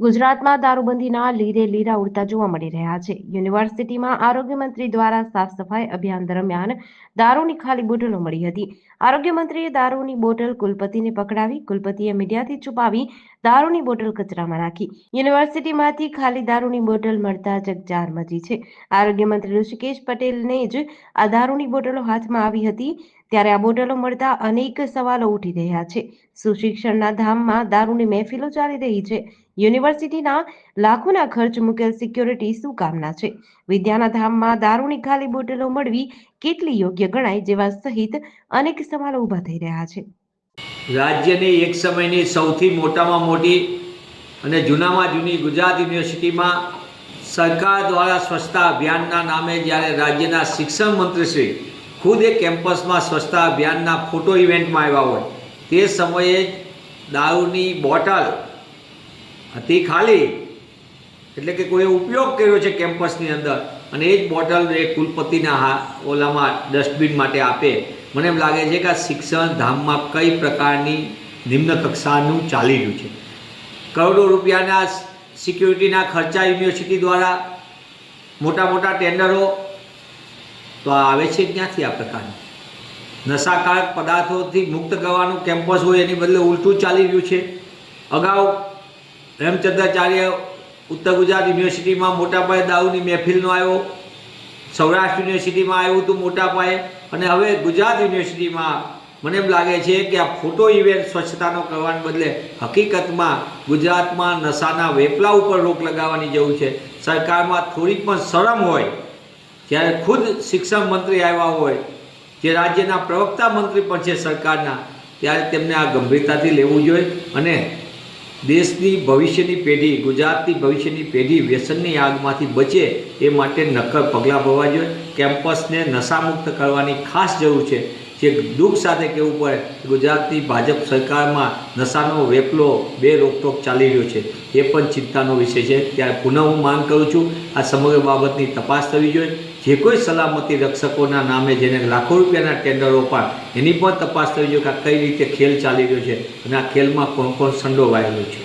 ગુજરાતમાં દારૂબંધીના લીરે લીરા ઉડતા જોવા મળી રહ્યા છે. યુનિવર્સિટીમાં આરોગ્ય મંત્રી દ્વારા સાફ સફાઈ અભિયાન દરમિયાન દારૂની ખાલી બોટલો મળી હતી. આરોગ્ય મંત્રીએ દારૂની બોટલ કુલપતિને પકડાવી, કુલપતિએ મીડિયાથી છુપાવી દારૂની બોટલ કચરામાં નાખી. યુનિવર્સિટીમાંથી ખાલી દારૂની બોટલ મળતા જગજાર મચી છે. આરોગ્ય મંત્રી ઋષિકેશ પટેલને જ આ દારૂની બોટલો હાથમાં આવી હતી. ત્યારે આ બોટલો મળતા અનેક સવાલો ઉઠી રહ્યા છે. સુશિક્ષણના ધામમાં દારૂની મહેફિલો ચાલી રહી છે. યુનિવર્સિટીના લાખોના ખર્ચ મૂકેલ સિક્યોરિટી શું કામના છે? વિદ્યાના ધામમાં દારૂની ખાલી બોટલો મળવી કેટલી યોગ્ય ગણાય જેવા સહિત અનેક સવાલો ઊભા થઈ રહ્યા છે. રાજ્યની એક સમયની સૌથી મોટામાં મોટી અને જૂનામાં જૂની ગુજરાત યુનિવર્સિટીમાં સરકાર દ્વારા સ્વચ્છતા અભિયાનના નામે જ્યારે રાજ્યના શિક્ષણ મંત્રીશ્રી ખુદ એ કેમ્પસમાં સ્વચ્છતા અભિયાનના ફોટો ઇવેન્ટમાં આવ્યા હોય. તે સમયે જ દારૂની બોટલ હતી ખાલી. એટલે કે કોઈએ ઉપયોગ કર્યો છે કેમ્પસની અંદર. અને એ જ બોટલ એ કુલપતિના હા, ઓલામાં ડસ્ટબિન માટે આપે. મને એમ લાગે છે કે આ શિક્ષણ ધામમાં કઈ પ્રકારની નિમ્ન કક્ષાનું ચાલી રહ્યું છે. કરોડો રૂપિયાના સિક્યુરિટીના ખર્ચા યુનિવર્સિટી દ્વારા મોટા મોટા ટેન્ડરો તો આ આવે છે ક્યાંથી આ પ્રકારની? નશાકારક પદાર્થોથી મુક્ત કરવાનું કેમ્પસ હોય એની બદલે ઉલટું ચાલી રહ્યું છે. અગાઉ હેમચંદ્રાચાર્ય ઉત્તર ગુજરાત યુનિવર્સિટીમાં મોટા પાયે દારૂની મહેફિલનો આવ્યો. સૌરાષ્ટ્ર યુનિવર્સિટીમાં આવ્યું હતું મોટા પાયે. અને હવે ગુજરાત યુનિવર્સિટીમાં મને એમ લાગે છે કે આ ફોટો ઇવેન્ટ સ્વચ્છતાનો કરવાને બદલે હકીકતમાં ગુજરાતમાં નશાના વેપલા ઉપર રોક લગાવવાની જરૂર છે. સરકારમાં થોડીક પણ શરમ હોય જ્યારે ખુદ શિક્ષણ મંત્રી આવ્યા હોય, જે રાજ્યના પ્રવક્તા મંત્રી પણ છે સરકારના, ત્યારે તેમને આ ગંભીરતાથી લેવું જોઈએ અને દેશની ભવિષ્યની પેઢી, ગુજરાતની ભવિષ્યની પેઢી વ્યસનની આગમાંથી બચે એ માટે નક્કર પગલાં ભરવા જોઈએ. કેમ્પસને નશામુક્ત કરવાની ખાસ જરૂર છે. જે દુઃખ સાથે કહેવું પડે ગુજરાતની ભાજપ સરકારમાં નશાનો વેપલો બે રોકટોક ચાલી રહ્યો છે. એ પણ ચિંતાનો વિષય છે. ત્યારે પુનઃ હું માંગ કરું છું, આ સમગ્ર બાબતની તપાસ થવી જોઈએ. જે કોઈ સલામતી રક્ષકોના નામે જેને લાખો રૂપિયાના ટેન્ડરો પણ, એની પણ તપાસ થવી જોઈએ કે કઈ રીતે ખેલ ચાલી રહ્યો છે અને આ ખેલમાં કોણ કોણ સંડોવાયેલું છે.